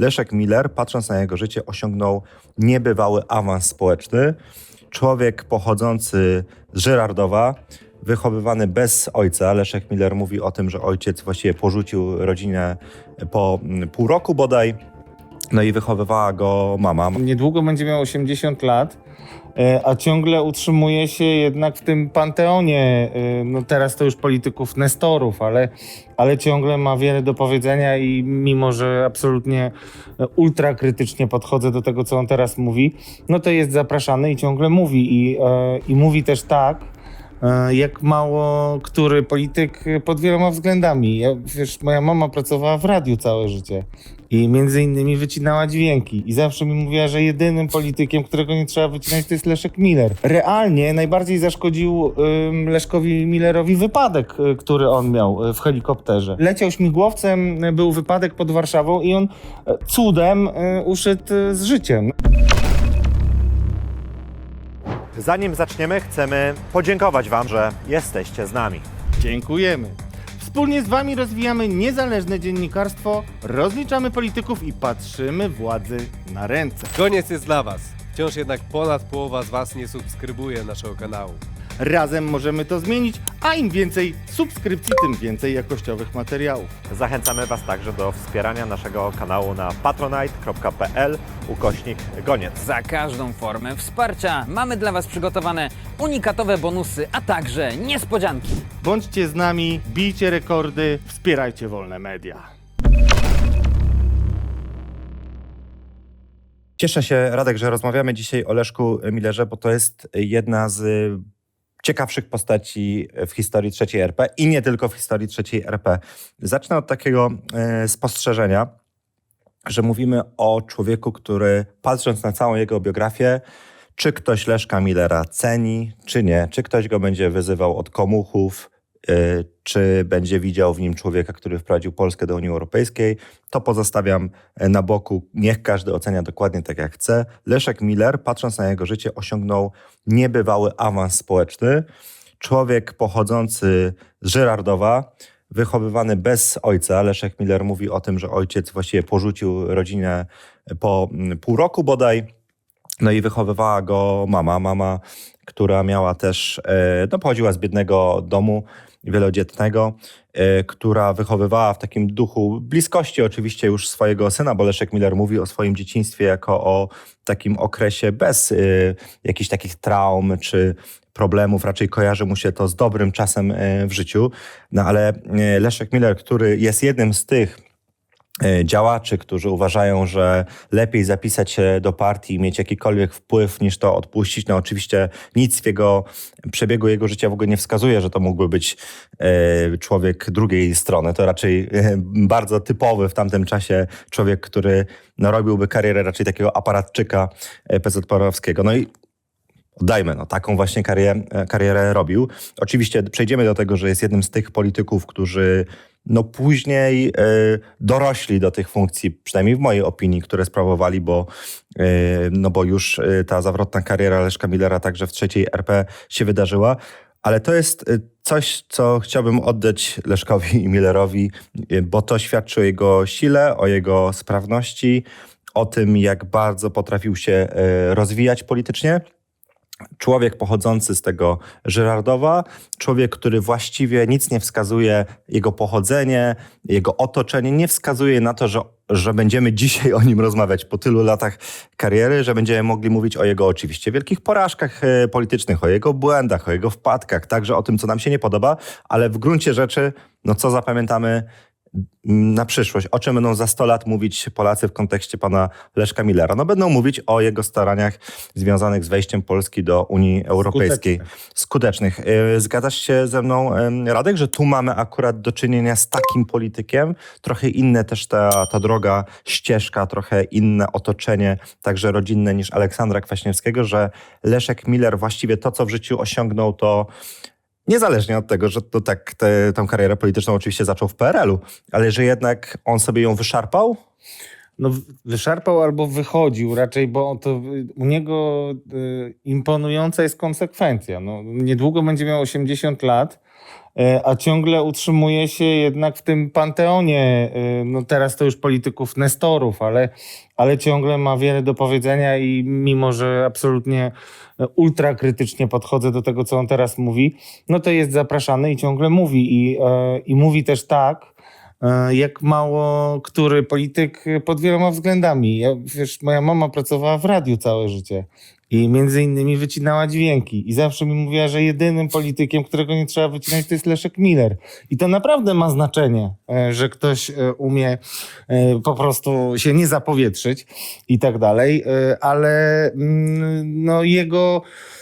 Leszek Miller, patrząc na jego życie, osiągnął niebywały awans społeczny. Człowiek pochodzący z Żyrardowa, wychowywany bez ojca. Leszek Miller mówi o tym, że ojciec właściwie porzucił rodzinę po mm, pół roku bodaj. No i wychowywała go mama. Niedługo będzie miał 80 lat, e, a ciągle utrzymuje się jednak w tym panteonie, e, no teraz to już polityków nestorów, ale, ale ciągle ma wiele do powiedzenia i mimo, że absolutnie e, ultra krytycznie podchodzę do tego, co on teraz mówi, no to jest zapraszany i ciągle mówi i, i mówi też tak, jak mało który polityk pod wieloma względami. Ja, wiesz, moja mama pracowała w radiu całe życie i między innymi wycinała dźwięki i zawsze mi mówiła, że jedynym politykiem, którego nie trzeba wycinać, to jest Leszek Miller. Realnie najbardziej zaszkodził ym, Leszkowi Millerowi wypadek, y, który on miał y, w helikopterze. Leciał śmigłowcem, y, był wypadek pod Warszawą i on cudem y, z życiem. Zanim zaczniemy, chcemy podziękować Wam, że jesteście z nami. Dziękujemy. Wspólnie z Wami rozwijamy niezależne dziennikarstwo, rozliczamy polityków i patrzymy władzy na ręce. Koniec jest dla Was. Wciąż jednak ponad połowa z Was nie subskrybuje naszego kanału. Razem możemy to zmienić, a im więcej subskrypcji, tym więcej jakościowych materiałów. Zachęcamy Was także do wspierania naszego kanału na patronite.pl ukośnik goniec. Za każdą formę wsparcia mamy dla Was przygotowane unikatowe bonusy, a także niespodzianki. Bądźcie z nami, bijcie rekordy, wspierajcie wolne media. Cieszę się, Radek, że rozmawiamy dzisiaj o Leszku Millerze, bo to jest jedna z ciekawszych postaci w historii III RP i nie tylko w historii III RP. Zacznę od takiego y, spostrzeżenia, że mówimy o człowieku, który patrząc na całą jego biografię, czy ktoś Leszka Millera ceni, czy nie, czy ktoś go będzie wyzywał od komuchów, czy będzie widział w nim człowieka, który wprowadził Polskę do Unii Europejskiej, to pozostawiam e, na boku. Niech każdy ocenia dokładnie tak, jak chce. Leszek Miller, patrząc na jego życie, osiągnął niebywały awans społeczny. Człowiek pochodzący z Żyrardowa, wychowywany bez ojca. Leszek Miller mówi o tym, że ojciec właściwie porzucił rodzinę po mm, pół roku bodaj. No i wychowywała go mama. Mama, która miała też, no pochodziła z biednego domu wielodzietnego, e, która wychowywała w takim duchu bliskości oczywiście już swojego syna, bo Leszek Miller mówi o swoim dzieciństwie jako o takim okresie bez e, jakichś takich traum czy problemów, raczej kojarzy mu się to z dobrym czasem e, w życiu. No ale Leszek Miller, który jest jednym z tych działaczy, którzy uważają, że lepiej zapisać się do partii i mieć jakikolwiek wpływ niż to odpuścić. No oczywiście nic w jego przebiegu jego życia w ogóle nie wskazuje, że to mógłby być e, człowiek drugiej strony. To raczej e, bardzo typowy w tamtym czasie człowiek, który no, robiłby karierę raczej takiego aparatczyka e, PZPR-owskiego. No i Oddajmy, no, taką właśnie karierę, karierę robił. Oczywiście przejdziemy do tego, że jest jednym z tych polityków, którzy no później e, dorośli do tych funkcji, przynajmniej w mojej opinii, które sprawowali, bo, e, no bo już e, ta zawrotna kariera Leszka Millera także w trzeciej RP się wydarzyła. Ale to jest e, coś, co chciałbym oddać Leszkowi i Millerowi, e, bo to świadczy o jego sile, o jego sprawności, o tym, jak bardzo potrafił się rozwijać politycznie człowiek pochodzący z tego Żyrardowa, człowiek, który właściwie nic nie wskazuje, jego pochodzenie, jego otoczenie nie wskazuje na to, że, że będziemy dzisiaj o nim rozmawiać po tylu latach kariery, że będziemy mogli mówić o jego oczywiście wielkich porażkach e, politycznych, o jego błędach, o jego wpadkach, także o tym, co nam się nie podoba, ale w gruncie rzeczy, no co zapamiętamy na przyszłość, o czym będą za 100 lat mówić Polacy w kontekście pana Leszka Millera? No będą mówić o jego staraniach związanych z wejściem Polski do Unii Europejskiej. Skutecznych. Y, Zgadzasz się ze mną, Radek, że tu mamy akurat do czynienia z takim politykiem, trochę inne też ta, ta droga, ścieżka, trochę inne otoczenie, także rodzinne niż Aleksandra Kwaśniewskiego, że Leszek Miller właściwie to, co w życiu osiągnął, to Niezależnie od tego, że to tak tę tą karierę polityczną oczywiście zaczął w PRL-u, ale że jednak on sobie ją wyszarpał. No, wyszarpał albo wychodził raczej, bo to y, u niego y, imponująca jest konsekwencja. No, niedługo będzie miał 80 lat, e, a ciągle utrzymuje się jednak w tym panteonie, e, no teraz to już polityków nestorów, ale, ale ciągle ma wiele do powiedzenia i mimo, że absolutnie e, ultra krytycznie podchodzę do tego, co on teraz mówi, no to jest zapraszany i ciągle mówi i, e, i mówi też tak, jak mało który polityk pod wieloma względami. Ja, wiesz, moja mama pracowała w radiu całe życie i między innymi wycinała dźwięki i zawsze mi mówiła, że jedynym politykiem, którego nie trzeba wycinać, to jest Leszek Miller. I to naprawdę ma znaczenie, e, że ktoś e, umie e, po prostu się nie zapowietrzyć i tak dalej, e, ale mm, no jego E,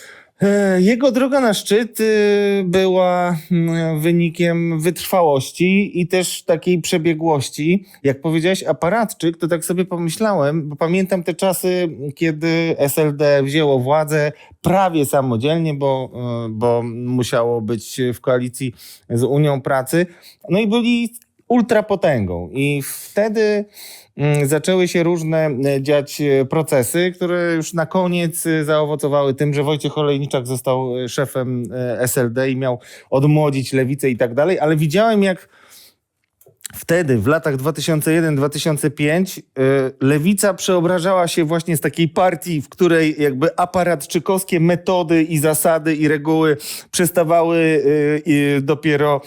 Jego droga na szczyt y, była mm, wynikiem wytrwałości i też takiej przebiegłości. Jak powiedziałeś aparatczyk, to tak sobie pomyślałem, bo pamiętam te czasy, kiedy SLD wzięło władzę prawie samodzielnie, bo, y, bo musiało być w koalicji z Unią Pracy. No i byli ultrapotęgą. I wtedy mm, zaczęły się różne e, dziać e, procesy, które już na koniec e, zaowocowały tym, że Wojciech Olejniczak został szefem SLD i miał odmłodzić lewicę i tak dalej, ale widziałem jak wtedy, w latach 2001-2005, y, lewica przeobrażała się właśnie z takiej partii, w której jakby aparatczykowskie metody i zasady i reguły przestawały y, y, dopiero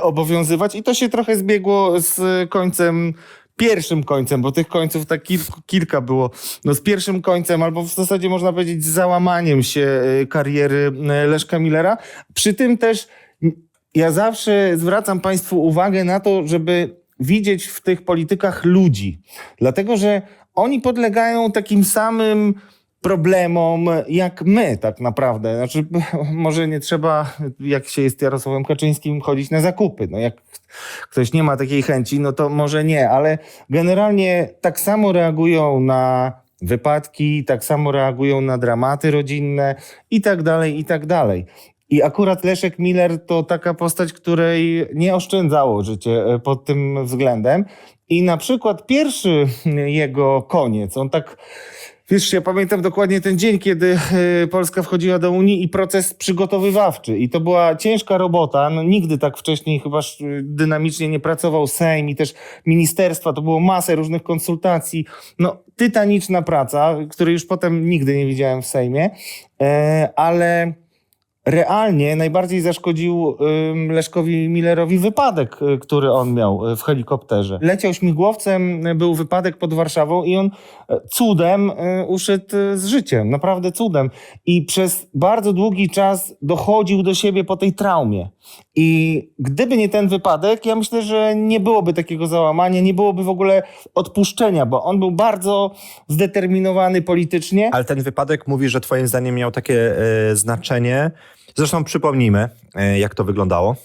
obowiązywać. I to się trochę zbiegło z końcem pierwszym końcem, bo tych końców tak kilka było, no z pierwszym końcem, albo w zasadzie można powiedzieć z załamaniem się kariery Leszka Millera. Przy tym też ja zawsze zwracam Państwu uwagę na to, żeby widzieć w tych politykach ludzi. Dlatego, że oni podlegają takim samym problemom jak my tak naprawdę. Znaczy, może nie trzeba, jak się jest Jarosławem Kaczyńskim, chodzić na zakupy. No jak ktoś nie ma takiej chęci, no to może nie, ale generalnie tak samo reagują na wypadki, tak samo reagują na dramaty rodzinne i tak dalej, i tak dalej. I akurat Leszek Miller to taka postać, której nie oszczędzało życie e, pod tym względem. I na przykład pierwszy jego koniec, on tak. Wiesz, ja pamiętam dokładnie ten dzień, kiedy e, Polska wchodziła do Unii i proces przygotowywawczy. I to była ciężka robota. No, nigdy tak wcześniej chyba dynamicznie nie pracował Sejm i też ministerstwa. To było masę różnych konsultacji. No, tytaniczna praca, której już potem nigdy nie widziałem w Sejmie. E, ale realnie najbardziej zaszkodził Leszkowi Millerowi wypadek, y, który on miał y, w helikopterze. Leciał śmigłowcem, y, był wypadek pod Warszawą i on y, cudem y, y, z życiem, naprawdę cudem. I przez bardzo długi czas dochodził do siebie po tej traumie. I gdyby nie ten wypadek, ja myślę, że nie byłoby takiego załamania, nie byłoby w ogóle odpuszczenia, bo on był bardzo zdeterminowany politycznie. Ale ten wypadek mówi, że twoim zdaniem miał takie e, znaczenie. Zresztą przypomnijmy, e, jak to wyglądało.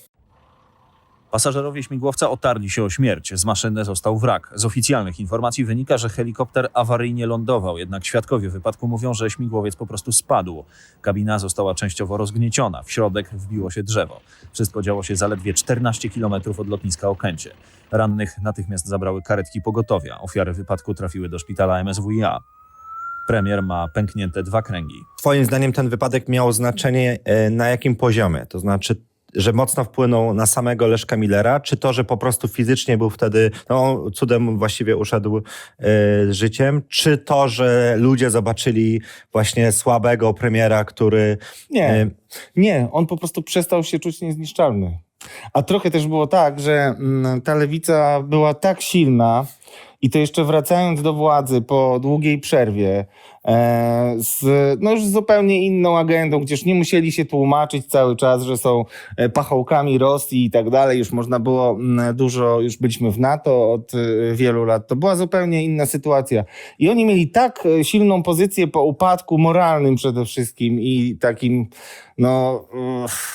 Pasażerowie śmigłowca otarli się o śmierć. Z maszyny został wrak. Z oficjalnych informacji wynika, że helikopter awaryjnie lądował, jednak świadkowie wypadku mówią, że śmigłowiec po prostu spadł. Kabina została częściowo rozgnieciona. W środek wbiło się drzewo. Wszystko działo się zaledwie 14 km od lotniska Okęcie. Rannych natychmiast zabrały karetki pogotowia. Ofiary wypadku trafiły do szpitala MSWiA. Premier ma pęknięte dwa kręgi. Twoim zdaniem ten wypadek miał znaczenie e, na jakim poziomie? To znaczy, że mocno wpłynął na samego Leszka Millera, czy to, że po prostu fizycznie był wtedy, no cudem właściwie uszedł e, życiem, czy to, że ludzie zobaczyli właśnie słabego premiera, który... Nie, e, nie, on po prostu przestał się czuć niezniszczalny. A trochę też było tak, że mm, ta lewica była tak silna i to jeszcze wracając do władzy po długiej przerwie, z, no już zupełnie inną agendą, gdzież nie musieli się tłumaczyć cały czas, że są e, pachołkami Rosji i tak dalej. Już można było mm, dużo, już byliśmy w NATO od e, wielu lat. To była zupełnie inna sytuacja. I oni mieli tak e, silną pozycję po upadku moralnym przede wszystkim i takim no,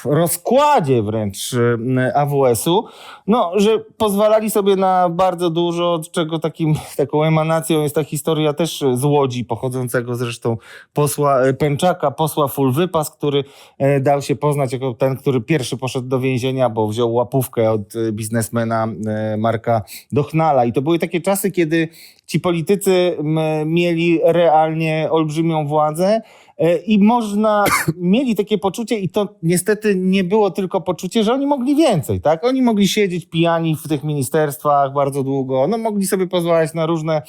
rozkładzie wręcz e, AWS-u, no, że pozwalali sobie na bardzo dużo, od czego takim, taką emanacją jest ta historia też z Łodzi, pochodzącego zresztą posła e, Pęczaka, posła Full Wypas, który e, dał się poznać jako ten, który pierwszy poszedł do więzienia, bo wziął łapówkę od e, biznesmena Marka Dochnala. I to były takie czasy, kiedy ci politycy mieli realnie olbrzymią władzę. I można, mieli takie poczucie, i to niestety nie było tylko poczucie, że oni mogli więcej, tak? Oni mogli siedzieć pijani w tych ministerstwach bardzo długo, no mogli sobie pozwalać na różne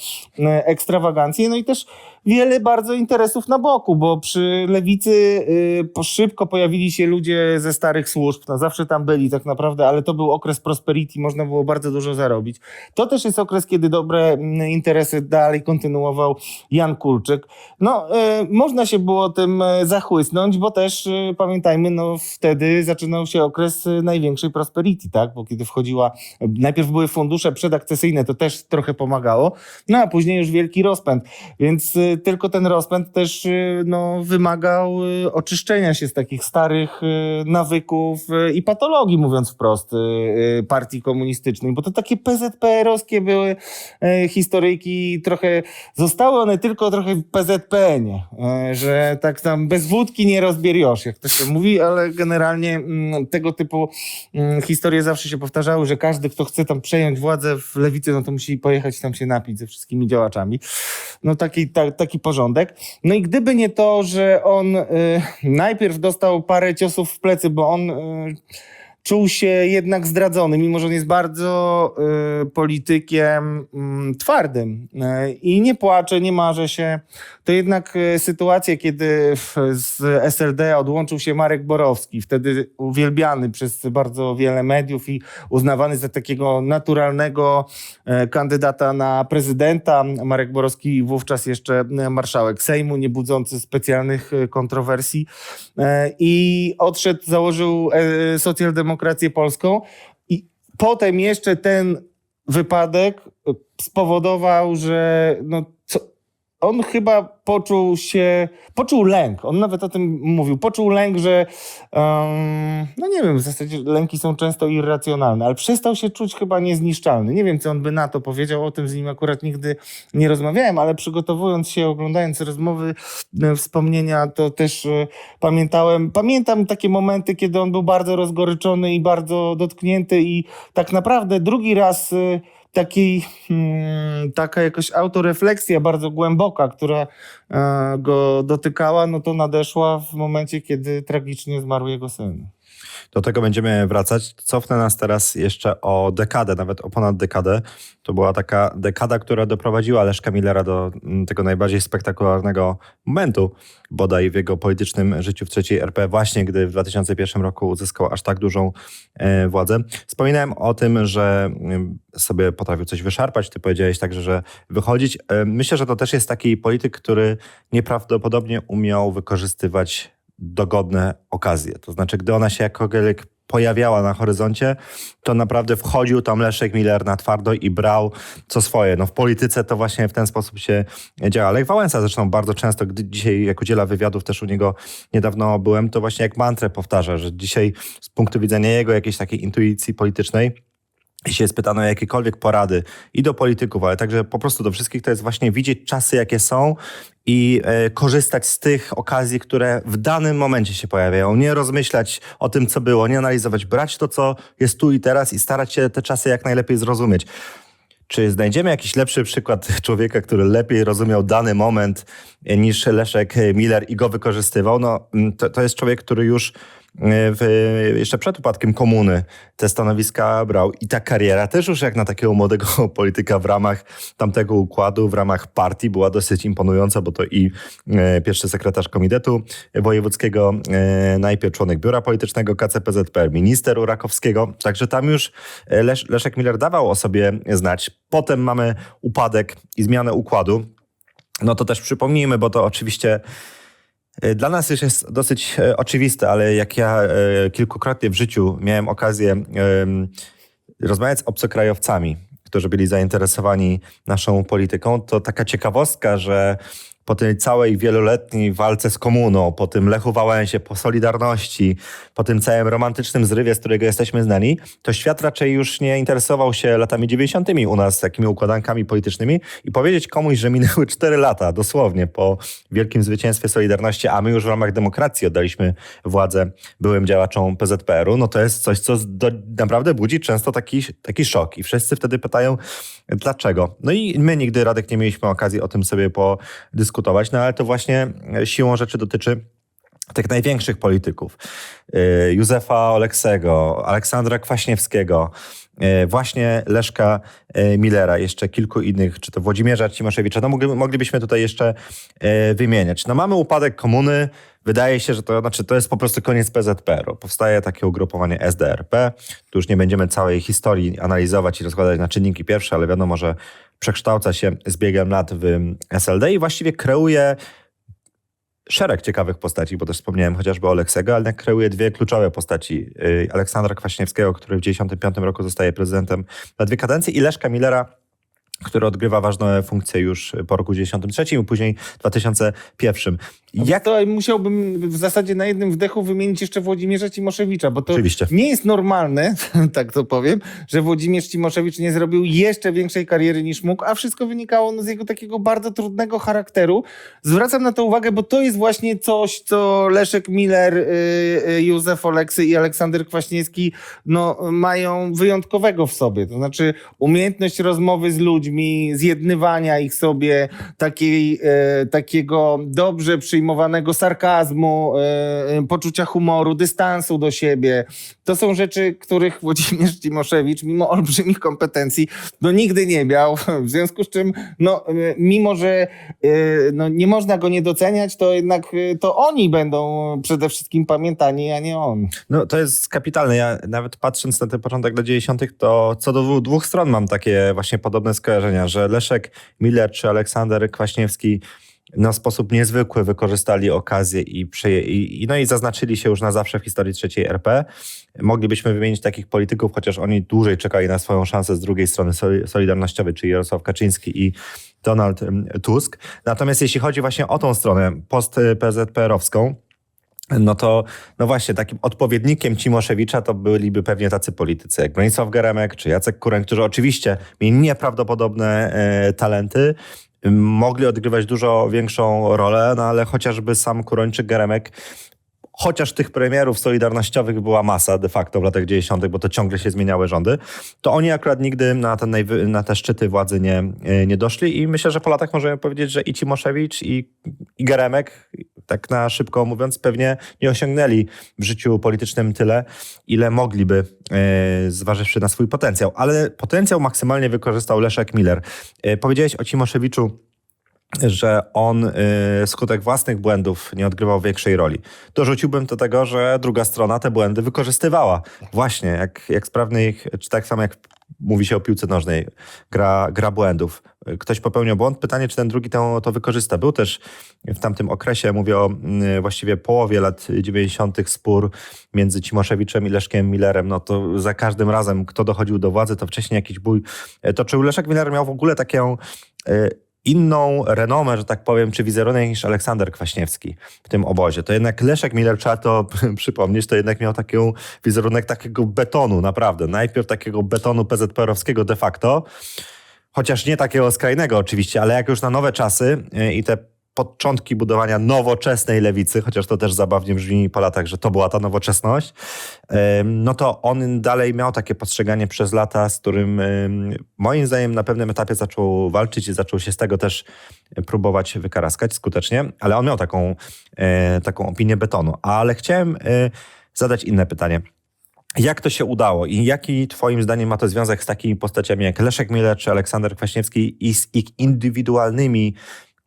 ekstrawagancje, no i też wiele bardzo interesów na boku, bo przy lewicy y, szybko pojawili się ludzie ze starych służb, no zawsze tam byli tak naprawdę, ale to był okres prosperity, można było bardzo dużo zarobić. To też jest okres, kiedy dobre mm, interesy dalej kontynuował Jan Kulczyk. No, y, można się było tym y, zachłysnąć, bo też pamiętajmy, no wtedy zaczynał się okres największej prosperity, tak? Bo kiedy wchodziła, najpierw były fundusze przedakcesyjne, to też trochę pomagało, no a później już wielki rozpęd. Więc tylko ten rozpęd też y, no, wymagał y, oczyszczenia się z takich starych y, nawyków i patologii, mówiąc wprost, partii komunistycznej, bo to takie PZPR-owskie były y, historyjki, trochę zostały one tylko trochę w PZPN-ie, y, że tak tam bez wódki nie rozbieriosz, jak to się mówi, ale generalnie mm, tego typu mm, historie zawsze się powtarzały, że każdy, kto chce tam przejąć władzę w lewicy, no to musi pojechać tam się napić ze wszystkimi działaczami. No taki, ta, taki porządek. No i gdyby nie to, że on y, najpierw dostał parę ciosów w plecy, bo on y, czuł się jednak zdradzony, mimo że on jest bardzo y, politykiem mm, twardym y, i nie płacze, nie marzy się, to jednak y, sytuacje, kiedy w, z SLD odłączył się Marek Borowski, wtedy uwielbiany przez bardzo wiele mediów i uznawany za takiego naturalnego e, kandydata na prezydenta. Marek Borowski wówczas jeszcze marszałek Sejmu, nie budzący specjalnych kontrowersji. E, I odszedł, założył e, socjaldemokrację polską. I potem jeszcze ten wypadek spowodował, że no, on chyba poczuł się, poczuł lęk. On nawet o tym mówił. Poczuł lęk, że um, no nie wiem, w zasadzie lęki są często irracjonalne, ale przestał się czuć chyba niezniszczalny. Nie wiem, co on by na to powiedział. O tym z nim akurat nigdy nie rozmawiałem, ale przygotowując się, oglądając rozmowy, e, wspomnienia, to też e, pamiętałem, pamiętam takie momenty, kiedy on był bardzo rozgoryczony i bardzo dotknięty i tak naprawdę drugi raz takiej, hmm, taka jakaś autorefleksja bardzo głęboka, która e, go dotykała, no to nadeszła w momencie, kiedy tragicznie zmarł jego syn. Do tego będziemy wracać. Cofnę nas teraz jeszcze o dekadę, nawet o ponad dekadę. To była taka dekada, która doprowadziła Leszka Millera do mm, tego najbardziej spektakularnego momentu, bodaj w jego politycznym życiu w trzeciej RP, właśnie gdy w 2001 roku uzyskał aż tak dużą e, władzę. Wspominałem o tym, że mm, sobie potrafił coś wyszarpać. Ty powiedziałeś także, że wychodzić. E, myślę, że to też jest taki polityk, który nieprawdopodobnie umiał wykorzystywać dogodne okazje. To znaczy, gdy ona się jakkolwiek pojawiała na horyzoncie, to naprawdę wchodził tam Leszek Miller na twardo i brał co swoje. No w polityce to właśnie w ten sposób się działa. Lech Wałęsa zresztą bardzo często, gdy dzisiaj jak udziela wywiadów, też u niego niedawno byłem, to właśnie jak mantrę powtarza, że dzisiaj z punktu widzenia jego jakiejś takiej intuicji politycznej, jeśli jest pytano o jakiekolwiek porady i do polityków, ale także po prostu do wszystkich, to jest właśnie widzieć czasy, jakie są i e, korzystać z tych okazji, które w danym momencie się pojawiają. Nie rozmyślać o tym, co było, nie analizować, brać to, co jest tu i teraz i starać się te czasy jak najlepiej zrozumieć. Czy znajdziemy jakiś lepszy przykład człowieka, który lepiej rozumiał dany moment e, niż Leszek Miller i go wykorzystywał? No, mm, to, to jest człowiek, który już w, jeszcze przed upadkiem komuny te stanowiska brał i ta kariera też już jak na takiego młodego polityka w ramach tamtego układu, w ramach partii była dosyć imponująca, bo to i e, pierwszy sekretarz komitetu wojewódzkiego, e, najpierw członek biura politycznego KCPZP, minister u Rakowskiego, także tam już e, Lesz, Leszek Miller dawał o sobie znać. Potem mamy upadek i zmianę układu. No to też przypomnijmy, bo to oczywiście e, dla nas już jest dosyć e, oczywiste, ale jak ja e, kilkukrotnie w życiu miałem okazję rozmawiać z obcokrajowcami, którzy byli zainteresowani naszą polityką, to taka ciekawostka, że po tej całej wieloletniej walce z komuną, po tym Lechu Wałęsie, po Solidarności, po tym całym romantycznym zrywie, z którego jesteśmy znani, to świat raczej już nie interesował się latami 90. u nas takimi układankami politycznymi i powiedzieć komuś, że minęły 4 lata dosłownie po wielkim zwycięstwie Solidarności, a my już w ramach demokracji oddaliśmy władzę byłym działaczom PZPR-u, no to jest coś, co do, naprawdę budzi często taki, taki szok i wszyscy wtedy pytają, dlaczego. No i my nigdy, Radek, nie mieliśmy okazji o tym sobie podyskutować, no ale to właśnie siłą rzeczy dotyczy tych największych polityków. Y, Józefa Oleksego, Aleksandra Kwaśniewskiego, y, właśnie Leszka Millera, jeszcze kilku innych, czy to Włodzimierza Cimoszewicza. No mogli, moglibyśmy tutaj jeszcze wymieniać. No mamy upadek komuny, Wydaje się, że to, znaczy, to jest po prostu koniec PZPR-u. Powstaje takie ugrupowanie SDRP. Tu już nie będziemy całej historii analizować i rozkładać na czynniki pierwsze, ale wiadomo, że przekształca się z biegiem lat w SLD i właściwie kreuje szereg ciekawych postaci, bo też wspomniałem chociażby Oleksego, ale kreuje dwie kluczowe postaci. Yy, Aleksandra Kwaśniewskiego, który w 1995 roku zostaje prezydentem na dwie kadencje i Leszka Millera, który odgrywa ważne funkcje już po roku 1993 i później 2001. Jak to musiałbym w zasadzie na jednym wdechu wymienić jeszcze Włodzimierza Cimoszewicza, bo to Oczywiście. nie jest normalne, tak to powiem, że Włodzimierz Cimoszewicz nie zrobił jeszcze większej kariery niż mógł, a wszystko wynikało no, z jego takiego bardzo trudnego charakteru. Zwracam na to uwagę, bo to jest właśnie coś, co Leszek Miller, y, y, Józef Oleksy i Aleksander Kwaśniewski no, mają wyjątkowego w sobie. To znaczy umiejętność rozmowy z ludźmi, zjednywania ich sobie, takiej, e, takiego dobrze przyjmowanego sarkazmu, e, poczucia humoru, dystansu do siebie. To są rzeczy, których Włodzimierz Cimoszewicz, mimo olbrzymich kompetencji, no nigdy nie miał. W związku z czym, no, e, mimo że e, no, nie można go nie doceniać, to jednak e, to oni będą przede wszystkim pamiętani, a nie on. No to jest kapitalne. Ja nawet patrząc na ten początek lat 90., to co do dwóch stron mam takie właśnie podobne skojarzenia, że Leszek Miller czy Aleksander Kwaśniewski na sposób niezwykły wykorzystali okazję i, przyje- i, no i zaznaczyli się już na zawsze w historii trzeciej RP. Moglibyśmy wymienić takich polityków, chociaż oni dłużej czekali na swoją szansę z drugiej strony soli- Solidarnościowej, czyli Jarosław Kaczyński i Donald em, Tusk. Natomiast jeśli chodzi właśnie o tą stronę post-PZPR-owską, no to, no właśnie, takim odpowiednikiem Cimoszewicza to byliby pewnie tacy politycy jak Bronisław Geremek czy Jacek Kuren, którzy oczywiście mieli nieprawdopodobne e, talenty, mogli odgrywać dużo większą rolę, no ale chociażby sam Kuroń czy Geremek chociaż tych premierów solidarnościowych była masa de facto w latach 90., bo to ciągle się zmieniały rządy, to oni akurat nigdy na, ten najwy, na te szczyty władzy nie, e, nie doszli i myślę, że po latach możemy powiedzieć, że i Cimoszewicz i, i Geremek, tak na szybko mówiąc, pewnie nie osiągnęli w życiu politycznym tyle, ile mogliby, e, zważywszy na swój potencjał. Ale potencjał maksymalnie wykorzystał Leszek Miller. E, powiedziałeś o Cimoszewiczu, że on y, skutek własnych błędów nie odgrywał większej roli. Dorzuciłbym do tego, że druga strona te błędy wykorzystywała. Właśnie, jak, jak sprawnych, czy tak samo jak mówi się o piłce nożnej, gra, gra błędów. Ktoś popełnił błąd, pytanie, czy ten drugi to, to wykorzysta. Był też w tamtym okresie, mówię o y, właściwie połowie lat 90. spór między Cimoszewiczem i Leszkiem Millerem. No to za każdym razem, kto dochodził do władzy, to wcześniej jakiś bój y, toczył. Leszek Miller miał w ogóle taką y, inną renomę, że tak powiem, czy wizerunek niż Aleksander Kwaśniewski w tym obozie. To jednak Leszek Miller, trzeba to przypomnieć, to jednak miał taki wizerunek takiego betonu, naprawdę. Najpierw takiego betonu PZPR-owskiego de facto, chociaż nie takiego skrajnego oczywiście, ale jak już na nowe czasy yy, i te początki budowania nowoczesnej lewicy, chociaż to też zabawnie brzmi po latach, że to była ta nowoczesność, no to on dalej miał takie postrzeganie przez lata, z którym ym, moim zdaniem na pewnym etapie zaczął walczyć i zaczął się z tego też próbować wykaraskać skutecznie, ale on miał taką, e, taką opinię betonu. Ale chciałem e, zadać inne pytanie. Jak to się udało i jaki twoim zdaniem ma to związek z takimi postaciami jak Leszek Miller czy Aleksander Kwaśniewski i z ich indywidualnymi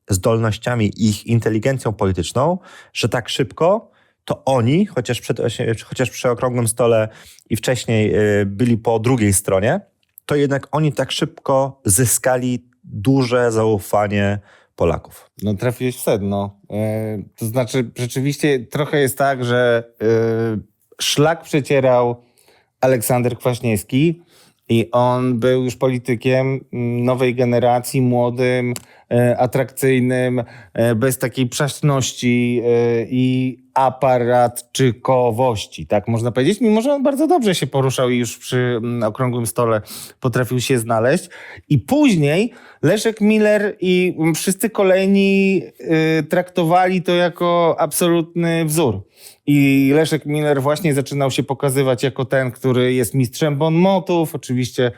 zdolnościami, ich inteligencją polityczną, że tak szybko to oni, chociaż, przed, chociaż przy okrągłym stole i wcześniej y, byli po drugiej stronie, to jednak oni tak szybko zyskali duże zaufanie Polaków. No trafiłeś w sedno. E, to znaczy rzeczywiście trochę jest tak, że e, szlak przecierał Aleksander Kwaśniewski i on był już politykiem mm, nowej generacji, młodym, atrakcyjnym, e, bez takiej przaśności e, i aparatczykowości, tak można powiedzieć, mimo że on bardzo dobrze się poruszał i już przy mm, okrągłym stole potrafił się znaleźć. I później Leszek Miller i mm, wszyscy kolejni y, traktowali to jako absolutny wzór. I Leszek Miller właśnie zaczynał się pokazywać jako ten, który jest mistrzem bonmotów. Oczywiście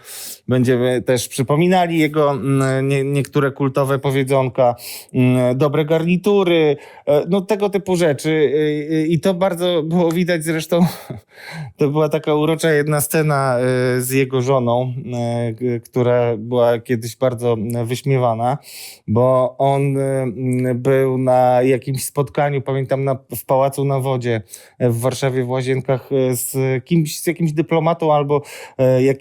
będziemy też przypominali jego mm, nie, niektóre kultowe powiedzonka, mm, dobre garnitury, e, no tego typu rzeczy. I to bardzo było widać zresztą. To była taka urocza jedna scena e, z jego żoną, e, która była kiedyś bardzo wyśmiewana, bo on był na jakimś spotkaniu, pamiętam, na, w Pałacu na Wodzie w Warszawie w Łazienkach z kimś, z jakimś dyplomatą albo jak,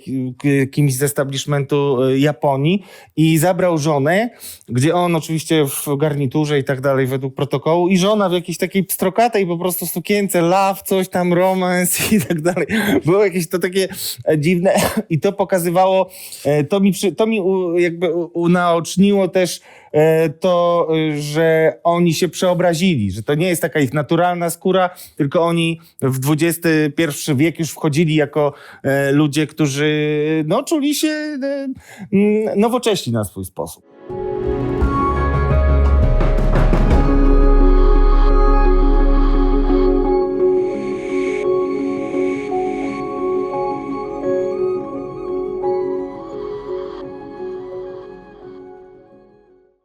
kimś z establishmentu e, Japonii i zabrał żonę, gdzie on oczywiście w garniturze i tak dalej według protokołu i żona w jakiejś takiej pstrokatej po prostu sukience, love, coś tam, romans i tak dalej. Było jakieś to takie e, dziwne i to pokazywało, e, to mi, to mi jakby unaoczniło też to, e, że oni się przeobrazili, że to nie jest taka ich naturalna skóra, tylko oni w XXI wiek już wchodzili jako e, ludzie, którzy no, czuli się e, mm, nowocześni na swój sposób.